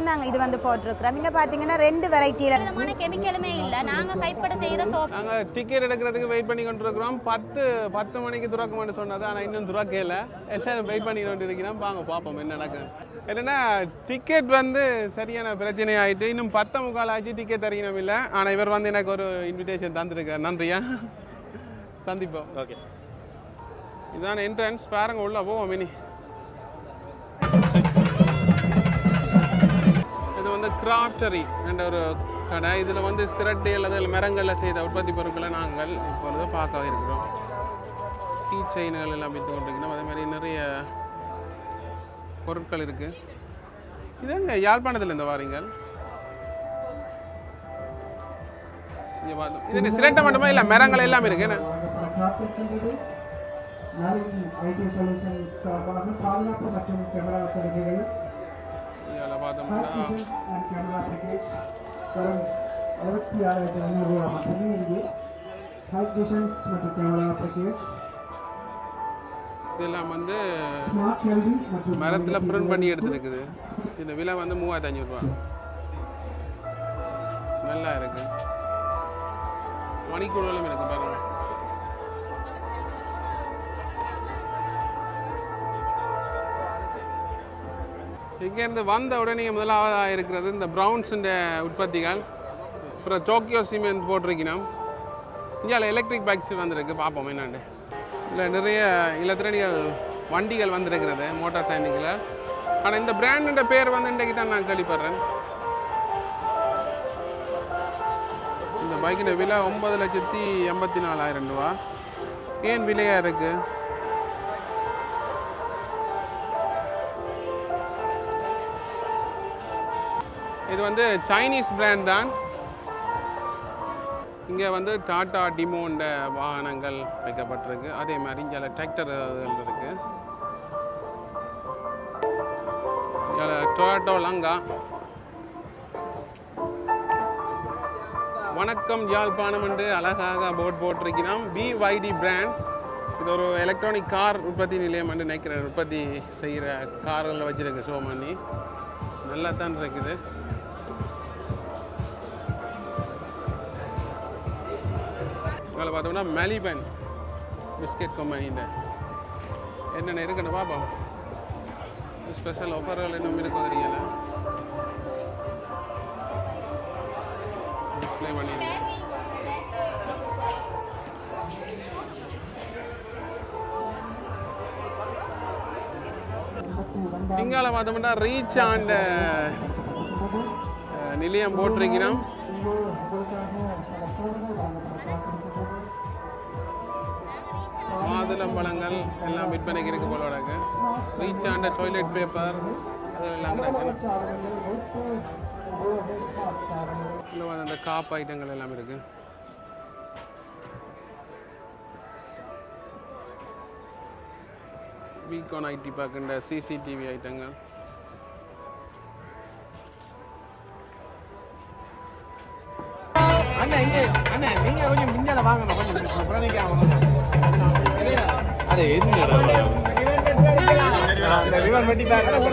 தான் நாங்கள் இது வந்து போட்டிருக்கிறோம். இங்கே பார்த்தீங்கன்னா ரெண்டு வெரைட்டியில் விதமான கெமிக்கலுமே இல்ல. நாங்க கைப்பட செய்யற சோப் நாங்கள் டிக்கெட் எடுக்கிறதுக்கு வெயிட் பண்ணி கொண்டு இருக்கிறோம் பத்து பத்து மணிக்கு துறக்கும்னு சொன்னது. ஆனால் இன்னும் துறக்கல. எல்லாரும் வெயிட் பண்ணி கொண்டு இருக்கிறோம் வாங்க பார்ப்போம் என்ன நடக்கும் என்னன்னா டிக்கெட் வந்து சரியான பிரச்சனை ஆயிட்டு இன்னும் பத்து முக்கால் ஆச்சு டிக்கெட் தரணும் இல்லை. ஆனால் இவர் வந்து எனக்கு ஒரு இன்விடேஷன் தந்திருக்கார். நன்றியா சந்திப்போம். ஓகே இதான என்ட்ரன்ஸ் பாருங்க உள்ள போவோம் மினி இது வந்து கிராஃப்டரி என்ற ஒரு கடை. இதில் வந்து சிரட்டை அல்லது மரங்களில் செய்த உற்பத்தி பொருட்களை நாங்கள் இப்பொழுது பார்க்க இருக்கிறோம். கீ செயின்கள் எல்லாம் விற்று கொண்டிருக்கிறோம் அதே மாதிரி நிறைய பொருட்கள் இருக்குது இது யாழ்ப்பாணத்தில் இந்த வாரீங்கள்? இது சிரட்டை மட்டுமா? இல்லை மரங்கள் எல்லாம் இருக்கு. என்ன? ஐடி சார்பாக பாதுகாப்பு மற்றும் கேமரா சலுகைகள் பார்த்தோம்னா அறுபத்தி ஆறாயிரத்தி மட்டுமே இங்கே. ஹைட் மற்றும் கேமரா பேக்கேஜ் இதெல்லாம் வந்து மரத்தில் பிரிண்ட் பண்ணி எடுத்துருக்குது. இந்த விலை வந்து மூவாயிரத்தி அஞ்சூறுரூவா நல்லா இருக்கு. மணிக்கூடலும் இருக்கு பாருங்க. இங்கேருந்து வந்த உடனே முதலாவதாக இருக்கிறது இந்த ப்ரௌன்ஸுன்ற உற்பத்திகள். அப்புறம் டோக்கியோ சிமெண்ட் போட்டிருக்கணும். இந்தியாவில் எலக்ட்ரிக் பைக்ஸ் வந்திருக்கு. பார்ப்போம் என்னென்னு. இல்லை நிறைய இலத்திரனிகள் வண்டிகள் வந்திருக்கிறது மோட்டார் சைக்கிளில் ஆனால் இந்த பிராண்டோட பேர் வந்து இன்றைக்கு தான் நான் கேள்விப்படுறேன். இந்த பைக்கின் விலை ஒன்பது லட்சத்தி எண்பத்தி நாலாயிரம் ரூபா. ஏன் விலையாக இருக்குது இது வந்து சைனீஸ் பிராண்ட் தான். இங்கே வந்து டாடா டிமோண்ட வாகனங்கள் வைக்கப்பட்டிருக்கு. அதே மாதிரி இங்கே டிராக்டர் இருக்கு. இங்கே டொயோட்டோ லங்கா வணக்கம் யாழ்ப்பாணம் என்று அழகாக போர்ட் போட்டிருக்கிறோம். பிஒய்டி பிராண்ட் இது ஒரு எலக்ட்ரானிக் கார் உற்பத்தி நிலையம் என்று நினைக்கிறேன். உற்பத்தி செய்கிற கார்கள் வச்சிருக்கு ஷோ பண்ணி நல்லா தான் இருக்குது. இதில் பார்த்தோம்னா மெலிபன் பிஸ்கெட் கம்பெனின்ற என்னென்ன இருக்குன்னு பார்ப்போம். ஸ்பெஷல் ஆஃபர்கள் இன்னும் இருக்கும் தெரியல. டிஸ்பிளே பண்ணிடுங்க. இங்கால பார்த்தோம்னா ரீச் ஆண்ட நிலையம் போட்டிருக்கிறோம். மாதுளம்பழங்கள் எல்லாம் விற்பனைக்கு இருக்கு போல இருக்கு ரீச் ஆண்ட டாய்லெட் பேப்பர் அதெல்லாம் கிடக்கு. அந்த காப் ஐட்டங்கள் எல்லாம் இருக்கு. பீகான் ஐடி பார்க்கின்ற சிசிடிவி ஐட்டங்கள் அண்ணா இங்கே அண்ணா நீங்கள் கொஞ்சம் முன்னால வாங்கணும் கொஞ்சம் பிரணிக்காம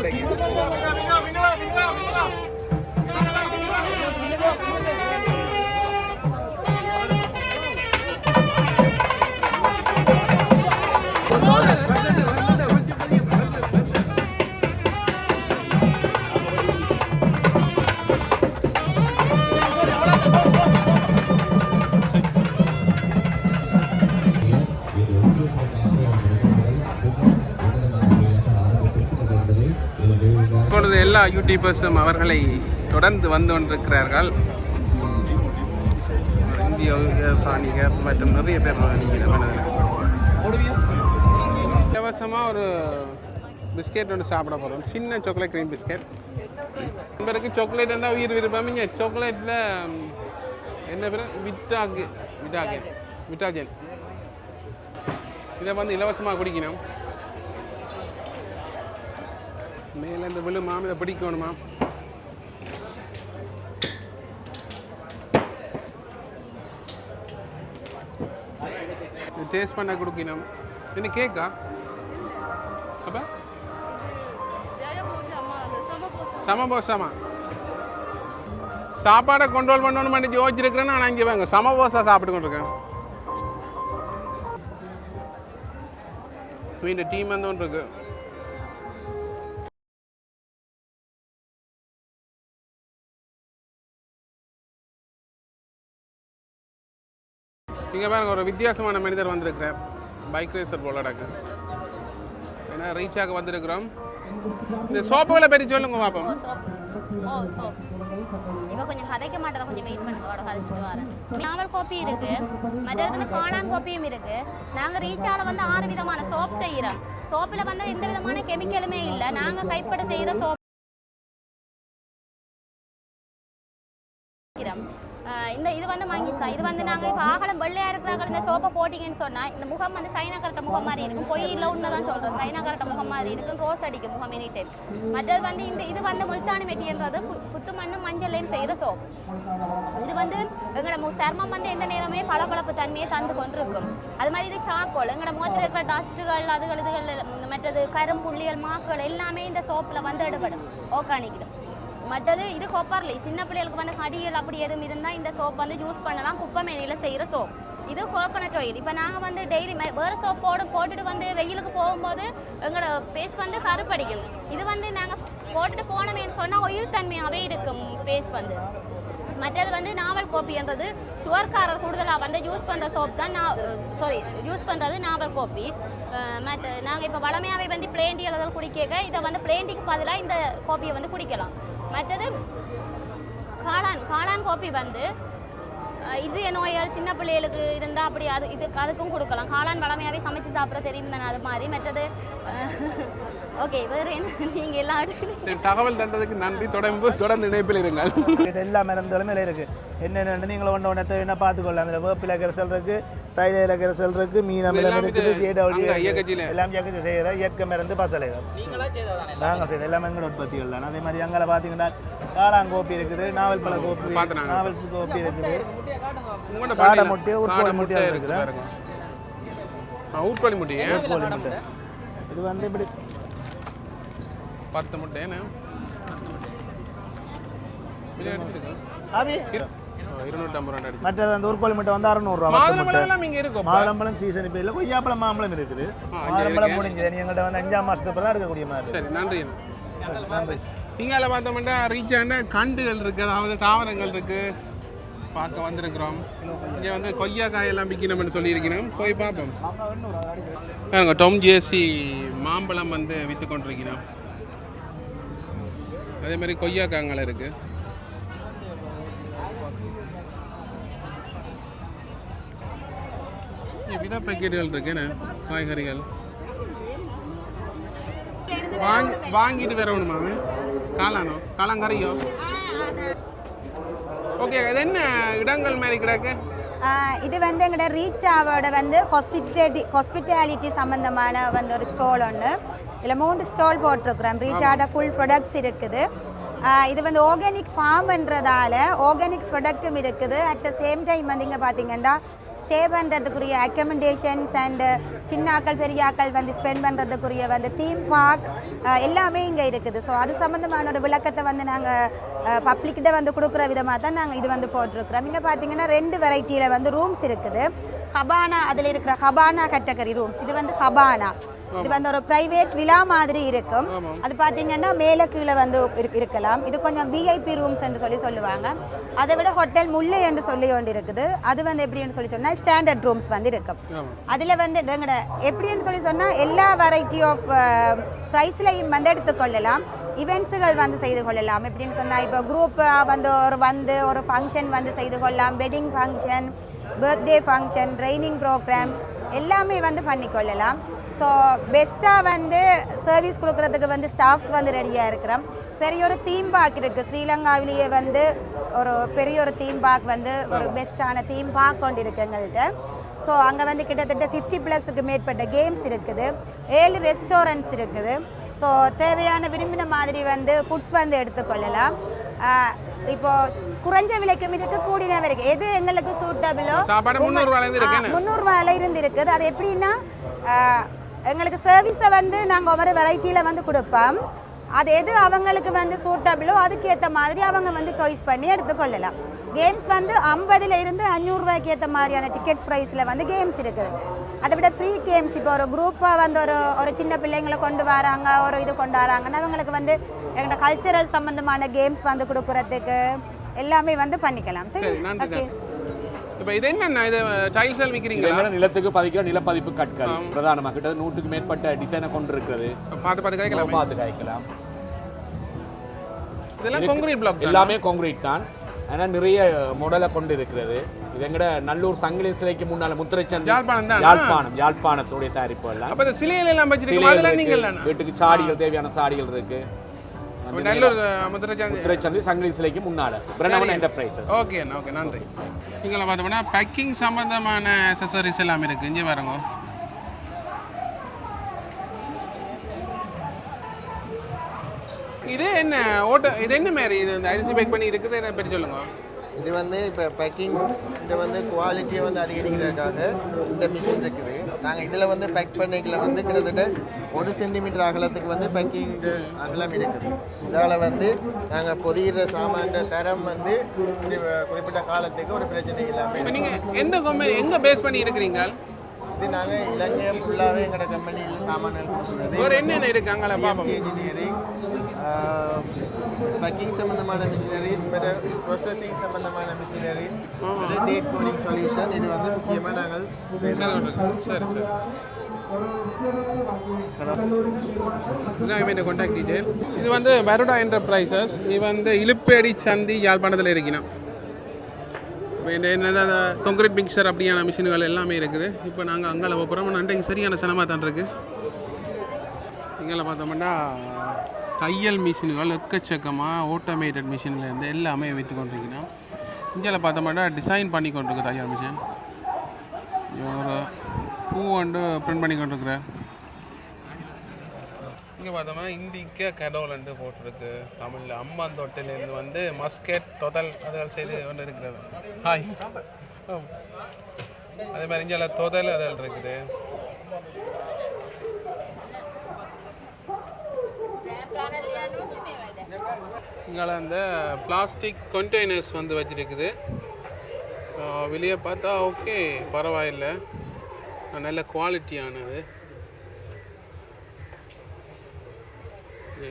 எல்லா யூடியூபர்ஸும் அவர்களை தொடர்ந்து வந்து கொண்டிருக்கிறார்கள். இந்திய சாணிகர் மற்றும் நிறைய பேர் நிற்கிறேன் இலவசமாக ஒரு பிஸ்கெட் ஒன்று சாப்பிட போகிறோம் சின்ன சாக்லேட் க்ரீம் பிஸ்கெட் நம்பருக்கு சாக்லேட் என்ன உயிர் விருப்பம். இங்கே சாக்லேட்டில் என்ன பேர்? விட்டாகு விட்டாகு விட்டாஜன் இதை வந்து இலவசமாக குடிக்கணும். மேலே இந்த விழுமா இதை பிடிக்கணுமா டேஸ்ட் பண்ண கொடுக்கணும் என்ன கேக்கா? அப்போ? சமபோசமா? சாப்பாடை கண்ட்ரோல் பண்ணணும் பண்ணி யோசிச்சிருக்கிறேன்னு நான் இங்கே வாங்க. சமபோசா சாப்பிட்டு கொண்டிருக்கேன். இந்த டீம் வந்து ஒன்று இருக்கு இங்கே பாருங்க ஒரு வித்தியாசமான மனிதர் வந்திருக்கிறேன் பைக் ரேசர் போல நடக்கு ஏன்னா ரீச்சாக வந்திருக்கிறோம். இந்த சோப்புகளை பற்றி சொல்லுங்க பாப்போம். ஓ கொஞ்சம் கதைக்க மாட்டேன் கொஞ்சம் வெயிட் பண்ணுங்க அவட கதைச்சிட்டு வரேன் நாவல் இருக்கு. மற்றது வந்து காளான் இருக்கு. நாங்க ரீச்சால வந்து ஆறு விதமான சோப் செய்யறோம். சோப்புல வந்து எந்த விதமான கெமிக்கலுமே இல்ல. நாங்க கைப்பட செய்யற சோப் வந்து மங்கிஸ்தா இது வந்து நாங்கள் இப்போ ஆகலம் வெள்ளையாக இருக்கிறாங்க இந்த சோப்பை போட்டிங்கன்னு சொன்னால் இந்த முகம் வந்து சைனா கரெக்ட முகம் மாதிரி இருக்கும். பொய் இல்லை உண்மைதான் சொல்கிறோம் சைனா கரெக்ட முகம் மாதிரி இருக்கும். ரோஸ் அடிக்கும் முகம் எனி டைம் மற்றது வந்து இந்த இது வந்து முல்தானி மெட்டின்றது புத்து மண்ணும் மஞ்சள்லையும் செய்த சோப் இது வந்து எங்களோட மு- சர்மம் வந்து எந்த நேரமே பளபளப்பு தன்மையை தந்து கொண்டிருக்கும். அது மாதிரி இது சாக்கோல். எங்களோட முகத்தில் இருக்கிற டஸ்ட்டுகள் அதுகள் இதுகள் மற்றது கரும்புள்ளிகள் மாக்கள் எல்லாமே இந்த சோப்பில் வந்து எடுபடும். ஓர்கானிக்கிடும் மற்றது இது கொப்பர்லி சின்ன பிள்ளைகளுக்கு வந்து கடிகள் அப்படி எதுவும் இருந்தால் இந்த சோப் வந்து யூஸ் பண்ணலாம் குப்பை மேனியில் செய்கிற சோப். இது கோகனட் ஆயில் இப்போ நாங்கள் வந்து டெய்லி வேறு சோப் போட போட்டுட்டு வந்து வெயிலுக்கு போகும்போது எங்களோட ஃபேஸ் வந்து கருப்படிக்கும். இது வந்து நாங்கள் போட்டுட்டு போனோமேன்னு சொன்னால் ஒயில் தன்மையாகவே இருக்கும் ஃபேஸ் வந்து. மற்றது வந்து நாவல் கோப்பின்றது சுகர்காரர் கூடுதலாக வந்து யூஸ் பண்ணுற சோப் தான் நான் சாரி யூஸ் பண்ணுறது நாவல் கோப்பி. மற்ற நாங்கள் இப்போ வளமையாகவே வந்து பிளேண்டி அளவில் குடிக்க இதை வந்து பிளேண்டிக்கு பதிலாக இந்த கோப்பியை வந்து குடிக்கலாம். மற்றது காளான் காளான் கோப்பி வந்து இது நோயால் சின்ன பிள்ளைகளுக்கு இருந்தால் அப்படி அது இது அதுக்கும் கொடுக்கலாம். காளான் வளமையாகவே சமைச்சு சாப்பிட தெரியும் தானே அது மாதிரி? மற்றது ஓகே வேறு என்ன? நீங்கள் சரி, தகவல் தந்ததுக்கு நன்றி. தொடர்ந்து தொடர்ந்து இணைப்பில் இருங்கள். இது எல்லா மருந்துகளும் இதில் இருக்குது என்னென்னு நீங்களும் ஒன்று ஒன்று என்ன பார்த்துக்கொள்ளலாம்? அதில் வேப்பிலை கரைசல் இருக்குது தைல கரைசல் இருக்குது மீன் அமிலம் எல்லாம் இருக்குது இயக்கச்சியில. எல்லாம் இயக்கச்சி செய்கிற இயற்கை மருந்து பசலைகள். நாங்கள் செய்த எல்லாமே எங்களோட உற்பத்திகள் தான். அதே மாதிரி அங்கே பார்த்தீங்கன்னா காளான் கோப்பி இருக்குது நாவல் பழ கோப்பி பார்த்து நாங்க. நாவல் கோப்பி இருக்குது. காடை முட்டை, உட்கோழி முட்டை முட்டை இருக்கு இருக்குதா? ஊர்கோழி முட்டை ஏன் கோழி முட்டை. இது வந்து இப்படி. பத்து முட்டை என்ன விலை எடுத்துருக்கு ஆவி இருநூற்றம்பது ரூபா அடிச்சு. மற்றது அந்த ஊர்கோழி முட்டை வந்து அறநூறுவா மாதுளம்பழம் சீசன் இப்போ இல்லை கொய்யாப்பழம் மாம்பழம் இருக்குது. மாதுளம்பழம். முடிஞ்சது எங்கள்கிட்ட வந்து அஞ்சாம் மாதத்துக்கு தான் எடுக்கக்கூடிய மாதிரி சரி நன்றி. நன்றி. இங்கால பார்த்தோம்னா ரீச் ஆன கண்டுகள் இருக்கு அதாவது தாவரங்கள் இருக்கு. பார்க்க வந்திருக்கிறோம். இங்கே வந்து கொய்யாக்காய் எல்லாம் விற்கணும்னு சொல்லியிருக்கணும் போய் பார்ப்போம். நாங்கள் டொம் ஜேசி மாம்பழம் வந்து விற்று கொண்டிருக்கிறோம் அதே மாதிரி கொய்யாக்காங்கள் இருக்கு. வித பேக்கெட்டுகள் இருக்கு காய்கறிகள். வாங்கி வாங்கிட்டு வரணுமா? காளானோ? காளாங்கறியோ ஓகே இது என்ன இடங்கள் மாதிரி கிடக்கு? இது வந்து எங்களோட ரீச் ஆவோட வந்து ஹாஸ்பிட்டாலிட்டி ஹாஸ்பிட்டாலிட்டி சம்மந்தமான வந்து ஒரு ஸ்டால் ஒன்று இதில் மூணு ஸ்டால் போட்டிருக்கிறோம். ரீச் ஆட ஃபுல் ப்ராடக்ட்ஸ் இருக்குது. இது வந்து ஆர்கானிக் ஃபார்ம்ன்றதால ஆர்கானிக் ப்ராடக்ட்டும் இருக்குது. அட் த சேம் டைம் வந்து இங்கே பார்த்தீங்கன்னா ஸ்டே பண்ணுறதுக்குரிய அக்கமெண்டேஷன்ஸ் அண்டு uh, சின்ன ஆக்கள் பெரிய வந்து ஸ்பெண்ட் பண்ணுறதுக்குரிய வந்து தீம் பார்க் uh, எல்லாமே இங்கே இருக்குது. ஸோ அது சம்மந்தமான ஒரு விளக்கத்தை வந்து நாங்கள் பப்ளிக்கிட்ட uh, வந்து கொடுக்குற விதமாக தான் நாங்கள் இது வந்து போட்டிருக்கிறோம். இங்கே பார்த்தீங்கன்னா ரெண்டு வெரைட்டியில் வந்து ரூம்ஸ் இருக்குது. ஹபானா அதில் இருக்கிற ஹபானா கேட்டகரி ரூம்ஸ் இது வந்து ஹபானா இது வந்து ஒரு பிரைவேட் விழா மாதிரி இருக்கும். அது பார்த்தீங்கன்னா மேலே கீழே வந்து இருக்கு- இருக்கலாம். இது கொஞ்சம் விஐபி ரூம்ஸ் என்று சொல்லி சொல்லுவாங்க. அதை விட ஹோட்டல் முல்லை என்று சொல்லி ஒன்று இருக்குது. அது வந்து எப்படின்னு சொல்லி சொன்னால் ஸ்டாண்டர்ட் ரூம்ஸ் வந்து இருக்கும். அதில் வந்து எங்கட எப்படின்னு சொல்லி சொன்னால் எல்லா வெரைட்டி ஆஃப் ப்ரைஸ்லையும் வந்து எடுத்துக்கொள்ளலாம் இவெண்ட்ஸுகள் வந்து செய்து கொள்ளலாம். எப்படின்னு சொன்னால் இப்போ குரூப் வந்து ஒரு வந்து ஒரு ஃபங்க்ஷன் வந்து செய்து கொள்ளலாம். Wedding function birthday function training programs எல்லாமே வந்து பண்ணிக்கொள்ளலாம் ஸோ பெஸ்ட்டாக வந்து சர்வீஸ் கொடுக்குறதுக்கு வந்து ஸ்டாஃப்ஸ் வந்து ரெடியாக இருக்கிறோம். பெரிய ஒரு தீம் பார்க் இருக்குது ஸ்ரீலங்காவிலேயே வந்து ஒரு பெரிய ஒரு தீம் பார்க் வந்து ஒரு பெஸ்ட்டான தீம் பார்க் கொண்டு இருக்கு எங்கள்கிட்ட ஸோ அங்கே வந்து கிட்டத்தட்ட ஃபிஃப்டி ப்ளஸுக்கு மேற்பட்ட கேம்ஸ் இருக்குது. ஏழு ரெஸ்டாரண்ட்ஸ் இருக்குது. ஸோ தேவையான விரும்பின மாதிரி வந்து ஃபுட்ஸ் வந்து எடுத்துக்கொள்ளலாம். ஆஹ் இப்போ குறைஞ்ச விலைக்கும் இருக்கு கூடின வரைக்கும் எது எங்களுக்கு சூட்டபிளோ சாப்பாடு 300 ரூபாயில இருந்து இருக்கு என்ன? முந்நூறுவாயில இருந்து இருக்குது. அது எப்படின்னா எங்களுக்கு சர்வீஸை வந்து நாங்கள் ஒவ்வொரு வெரைட்டியில் வந்து கொடுப்போம். அது எது அவங்களுக்கு வந்து சூட்டபிளோ அதுக்கேற்ற மாதிரி அவங்க வந்து சாய்ஸ் பண்ணி எடுத்துக்கொள்ளலாம். கேம்ஸ் வந்து ஐம்பதுல இருந்து அஞ்சூறுரூவாய்க்கு ஏற்ற மாதிரியான டிக்கெட்ஸ் ப்ரைஸில் வந்து கேம்ஸ் இருக்குது. அதை விட ஃப்ரீ கேம்ஸ் இப்போ ஒரு குரூப்பாக வந்து ஒரு ஒரு சின்ன பிள்ளைங்களை கொண்டு வராங்க ஒரு இது கொண்டு வராங்கன்னா அவங்களுக்கு வந்து எங்களோட கல்ச்சரல் சம்மந்தமான கேம்ஸ் வந்து கொடுக்குறதுக்கு எல்லாமே வந்து பண்ணிக்கலாம். சரி? ஓகே இப்போ இது இது டைல்ஸ் விற்கிறீங்களா நிலத்துக்கு பதிக்கிற நிலப்பதிப்பு கற்கள் பிரதானமாக. கிட்டத்தட்ட நூற்றுக்கு மேற்பட்ட டிசைனை கொண்டு இருக்கிறது பார்த்து பார்த்து கேட்கலாம் பார்த்து காய்க்கலாம். இதெல்லாம் கான்கிரீட் பிளாக் எல்லாமே கான்கிரீட் தான். ஆனால் நிறைய மாடலை கொண்டு இருக்கிறது. இது எங்கட நல்லூர் சங்கிலி சிலைக்கு முன்னால முத்திரைச்சந்தி யாழ்ப்பாணம்? யாழ்ப்பாணம் யாழ்ப்பாணத்துடைய தயாரிப்பு எல்லாம். சிலையில எல்லாம் வீட்டுக்கு சாடிகள் தேவையான சாடிகள் இருக்கு. நல்லூர் முத்திரச்சாந்தி முத்திரைச்சந்தி சங்கிலி சிலைக்கு முன்னால. பிரணவன் என்டர்பிரைசஸ் ஓகே ஓகே நன்றி. இங்கே பார்த்தோம்னா பேக்கிங் சம்மந்தமான அசசரிஸ் எல்லாம் இருக்குது இங்கே பாருங்க. இது என்ன ஓட்ட இது என்ன மாதிரி இது இந்த அரிசி பேக் பண்ணி இருக்குது என்ன பற்றி சொல்லுங்க? இது வந்து இப்போ பேக்கிங் இது வந்து குவாலிட்டியை வந்து அதிகரிக்கிறதுக்காக இந்த மிஷின் இருக்குது. நாங்கள் இதில் வந்து பேக் பண்ணிக்கல வந்து கிட்டத்தட்ட ஒரு சென்டிமீட்டர் அகலத்துக்கு வந்து பேக்கிங் அகலம் இருக்குது. இதால் வந்து நாங்கள் பொதிகிற சாமான தரம் வந்து குறி- குறிப்பிட்ட காலத்துக்கு ஒரு பிரச்சனை இல்லாமல் நீங்கள் எந்த கம்பெனி எங்கே பேஸ் பண்ணி இருக்கிறீங்க இது நாங்கள் இலங்கை ஃபுல்லாகவே எங்களோட கம்பெனியில் சாமான்கள் கொடுக்குறது. என்னென்ன இருக்குது அங்கே இன்ஜினியரிங் பேக்கிங் சம்பந்தமான மிஷினரிஸ் ப்ரொசஸிங் சம்பந்தமான மிஷினரிஸ் டேட் கோடிங் சொல்யூஷன் இது வந்து முக்கியமாக நாங்கள் சரி சரி இதுதான் கான்டாக்ட் டீட்டெயில் இது வந்து பரோடா என்டர்பிரைசஸ் இது வந்து இழுப்பேடி சந்தி யாழ்ப்பாணத்தில் இருக்கணும் என்னது கான்கிரீட் மிக்சர் அப்படியான மிஷின்கள் எல்லாமே இருக்குது. இப்போ நாங்கள் அங்கே போகிறோம் அன்றைக்கு சரியான சினமாக தான் இருக்குது இங்கே பார்த்தோம்னா தையல் மிஷின்கள் எக்கச்சக்கமாக ஆட்டோமேட்டட் மிஷின்லேருந்து எல்லாமே வைத்து கொண்டிருக்கிறோம். இந்தியாவில் பார்த்தோம்னா டிசைன் பண்ணி கொண்டிருக்கு தையல் மிஷின் ஒரு பூ வந்து பிரிண்ட் பண்ணி கொண்டிருக்கிறார் இங்கே பார்த்தோம்னா இந்திக்க கடவுள்ன்ட்டு போட்டிருக்கு. தமிழில் அம்பாந்தோட்டிலேருந்து வந்து மஸ்கெட் தொதல் அதுகள் செய்து கொண்டு இருக்கிறது ஹாய் அதே மாதிரி இந்தியாவில் தொதல் அதில் இருக்குது. இங்கே அந்த பிளாஸ்டிக் கண்டெய்னர்ஸ் வந்து வச்சுருக்குது. வெளியே பார்த்தா ஓகே பரவாயில்லை. நல்ல குவாலிட்டியானது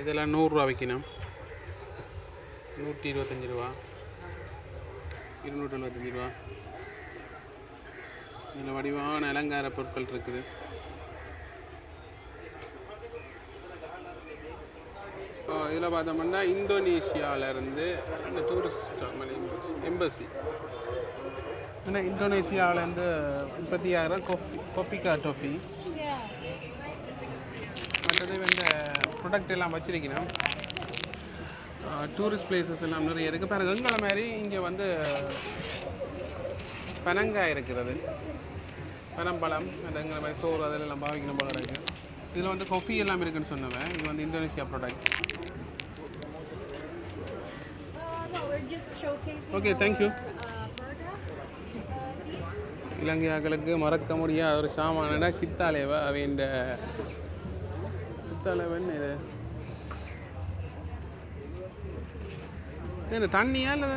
இதெல்லாம் நூறுரூவா விற்கணும் நூற்றி இருபத்தஞ்சி ரூபா. இருநூற்றி எழுபத்தஞ்சி ரூபா. இதில் வடிவான அலங்கார பொருட்கள் இருக்குது. இதில் பார்த்தோம்னா இந்தோனேஷியாவிலேருந்து அந்த டூரிஸ்ட் எம்பசி ஏன்னா இந்தோனேஷியாவிலேருந்து முப்பத்தி ஆயிரம் கொப்பி கொப்பிக்கா டோஃபி மற்றது இந்த ப்ரொடக்ட் எல்லாம் வச்சுருக்கணும். டூரிஸ்ட் பிளேசஸ் எல்லாம் நிறைய இருக்குது பாருங்க எங்களை மாதிரி இங்கே வந்து பனங்காய் இருக்கிறது. பனம்பழம் அது எங்களை மாதிரி சோறு அதெல்லாம் பாவிக்கணும் போல இருக்குது இதில் வந்து கொஃபி எல்லாம் இருக்குன்னு சொன்னவன். இது வந்து Indonesia product okay thank you இலங்கையாக்களுக்கு மறக்க முடியாத ஒரு சாமானடா சித்தாலேவா? அவை இந்த சித்தாலேவன் இது. என்ன தண்ணியா இல்லை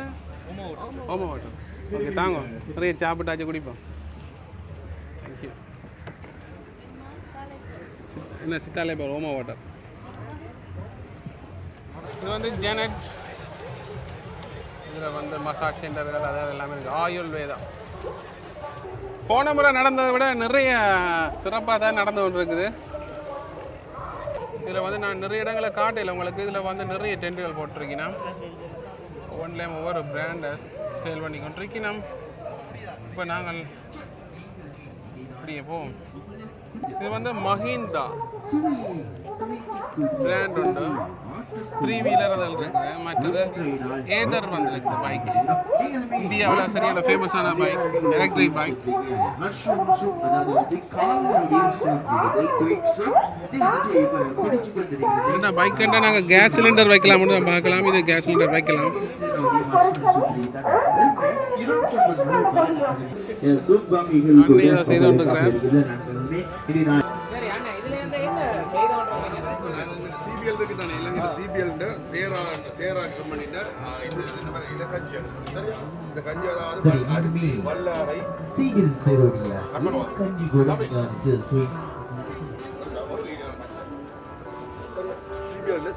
ஓம வாட்டர். ஓகே தாங்க. நிறைய சாப்பிட்டாச்சும் குடிப்போம். Thank you. என்ன சித்தாலே பேர் ஓம வாட்டர். இது வந்து ஜெனட். இதில் வந்து மசாஜ் சென்டர்கள் அதாவது எல்லாமே இருக்குது. ஆயுள் வேதா போன முறை நடந்ததை விட நிறைய சிறப்பாக தான் நடந்து கொண்டு இருக்குது இதில் வந்து நான் நிறைய இடங்களை காட்டல. உங்களுக்கு இதில் வந்து நிறைய டென்ட்டுகள் போட்டிருக்கேன் ஒவ்வொன்றிலையும் ஒவ்வொரு பிராண்டை சேல் பண்ணி கொண்டிருக்கணும் இப்போ நாங்கள் இப்படியே போவோம். இது வந்து மஹிந்தா. பிராண்ட் உண்டு. த்ரீ வீலர் அதில் இருக்குது. மற்றது ஏதர் வந்துருக்குது பைக் இந்தியாவில் சரியான ஃபேமஸான பைக் எலக்ட்ரிக் பைக் என்ன பைக் கண்டா நாங்கள் கேஸ் சிலிண்டர் வைக்கலாம்னு நம்ம பார்க்கலாம். இது கேஸ் சிலிண்டர் வைக்கலாம். செய்து கொண்டிருக்கிறேன். சிபிஎல் இருக்கு தானே இலங்கையில சிபிஎல் சேரா சேரா கம்பெனிட்ட இது என்ன மாதிரி கஞ்சி சரியா? இந்த கஞ்சி அதாவது அரிசி வல்லாரை. சீக்கிரம் சேருவீங்க. கஞ்சி கூட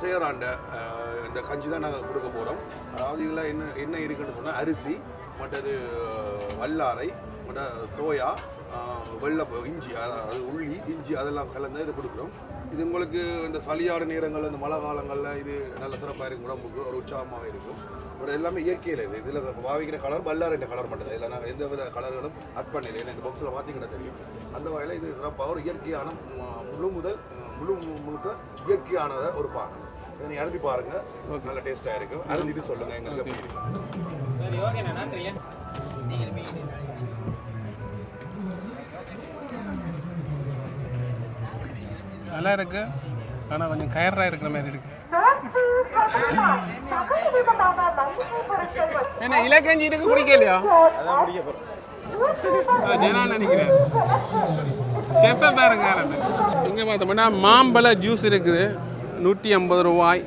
சேராண்ட இந்த கஞ்சி தான் நாங்கள் கொடுக்க போகிறோம் அதாவது இதில் என்ன என்ன இருக்குன்னு சொன்னால் அரிசி மற்றது வல்லாரை மற்ற சோயா வெள்ளை இஞ்சி அதாவது உள்ளி இஞ்சி அதெல்லாம் கலந்து இது கொடுக்குறோம். இது உங்களுக்கு இந்த சளியாடு நேரங்கள் இந்த மழை காலங்களில் இது நல்ல சிறப்பாக இருக்கும் உடம்புக்கு ஒரு உற்சாகமாக இருக்கும். ஒரு எல்லாமே இயற்கையில் இது. இதில் பாவிக்கிற கலர் பல்லார் என்ற கலர் மட்டும் இதில் நாங்கள் எந்த வித கலர்களும் அட் பண்ணல. ஏன்னா இந்த பாக்ஸில் பார்த்தீங்கன்னா தெரியும். அந்த வகையில் இது சிறப்பாக ஒரு இயற்கையான முழு முதல் முழு முழுக்க இயற்கையானத ஒரு பானை. இதை நீ அருந்தி பாருங்க. நல்ல டேஸ்ட்டாக இருக்கும். அருந்திட்டு சொல்லுங்கள் எங்களுக்கு எப்படி இருக்கு நல்லா இருக்கு ஆனால் கொஞ்சம் கயறாக இருக்கிற மாதிரி இருக்கு. என்ன இலக்கஞ்சி இருக்கு குடிக்கலையா ஜனா நினைக்கிறேன். செப்ப பாருங்க இங்கே பார்த்தோம்னா மாம்பழ ஜூஸ் இருக்குது. நூற்றி ஐம்பது ரூபாய்.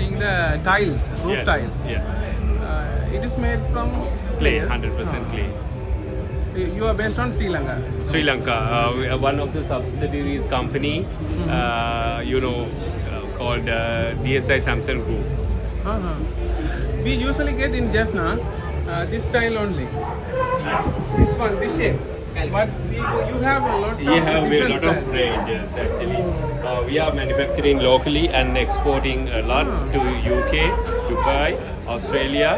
Seeing the tiles, roof Yes, tiles. Yes. Uh, it is made from Clay, 100% clay. You are based on Sri Lanka. Sri Lanka, uh, we are one of the subsidiaries company, uh, you know, uh, called uh, DSI Samsung Group. Uh-huh. We usually get in Jaffna uh, this style only. This one, this shape. But we, you have a lot We have a lot of ranges actually. Uh, we are manufacturing locally and exporting a lot to UK, Dubai, Australia.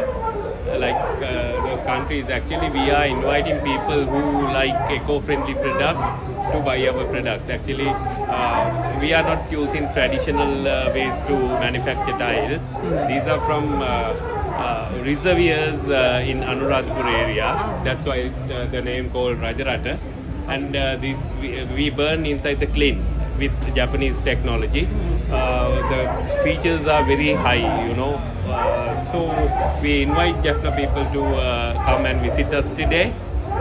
Like uh, those countries, actually, we are inviting people who like eco-friendly products to buy our product. Actually, uh, we are not using traditional uh, ways to manufacture tiles. These are from uh, uh, reservoirs uh, in Anuradhapur area. That's why uh, the name called Rajarata. And uh, these we, we burn inside the clean with Japanese technology. Uh, the features are very high, you know. Uh, so we invite Jaffna people to uh, come and visit us today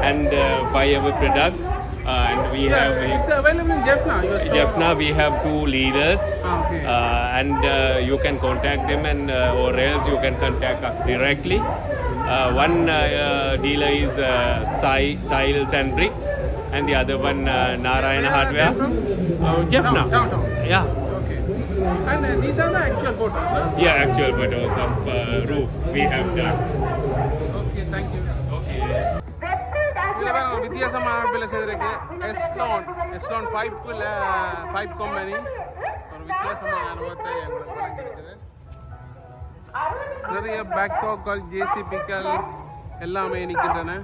and uh, buy our products. Uh, and we Yeah, have it's available in Jaffna. Jaffna, we have two leaders, Ah, okay. uh, and uh, you can contact them, and uh, or else you can contact us directly. Uh, one uh, uh, dealer is uh, Sai Tiles and Bricks, and the other one uh, Narayana Hardware. from? Uh, Jaffna. Down- downtown. Yeah. Okay. And uh, these are the actual photos. Huh? Yeah, actual photos of uh, roof we have done. Okay, thank you. Okay. இதில் வேற ஒரு வித்தியாசமான அமைப்பில் செய்திருக்கு எஸ்லோன் எஸ்லோன் பைப்பில் pipe company ஒரு வித்தியாசமான அனுபவத்தை எங்களுக்கு வழங்கியிருக்குது நிறைய பேக்கோக்கள் ஜேசிபிக்கள் எல்லாமே நிற்கின்றன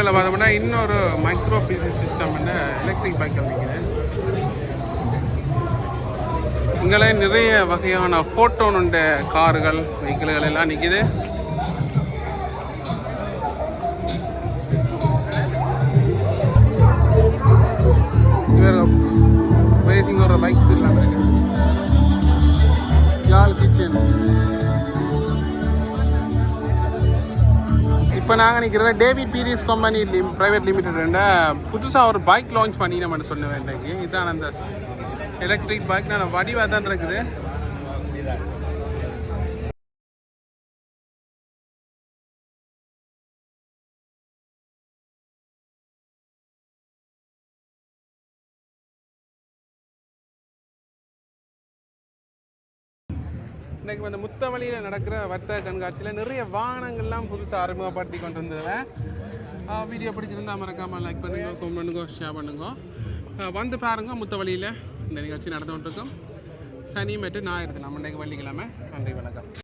பைக்கில் பார்த்தோம்னா இன்னொரு மைக்ரோ பிசி சிஸ்டம் என்ன எலக்ட்ரிக் பைக்கில் நிற்கிறேன் இங்கே நிறைய வகையான ஃபோட்டோனுண்ட கார்கள் வெஹிக்கிள்கள் எல்லாம் நிற்கிது இவர் ரேசிங் ஒரு பைக்ஸ் எல்லாம் இருக்கு யாழ் கிச்சன் இப்போ நாங்கள் நிற்கிறத டேவிட் பீரிஸ் கம்பெனி லிம் ப்ரைவேட் லிமிடெட் புதுசாக ஒரு பைக் லான்ச் பண்ணி நம்ம சொன்ன வேண்டாங்க இதுதான் அந்த எலக்ட்ரிக் பைக் நான் வடிவாக தான் இருக்குது. இன்னைக்கு வந்து முத்தவழியில் நடக்கிற வர்த்தக கண்காட்சியில் நிறைய வாகனங்கள்லாம் புதுசாக அறிமுகப்படுத்தி கொண்டு வந்ததுவேன் வீடியோ பிடிச்சிருந்தா மறக்காமல் லைக் பண்ணுங்க கமெண்ட் பண்ணுங்க ஷேர் பண்ணுங்க. வந்து பாருங்க முத்தவழியில் இந்த நிகழ்ச்சி நடந்து கொண்டிருக்கோம். சனி மற்றும் ஞாயிறு நம்ம இன்றைக்கு வெள்ளிக்கிழமை. நன்றி வணக்கம்.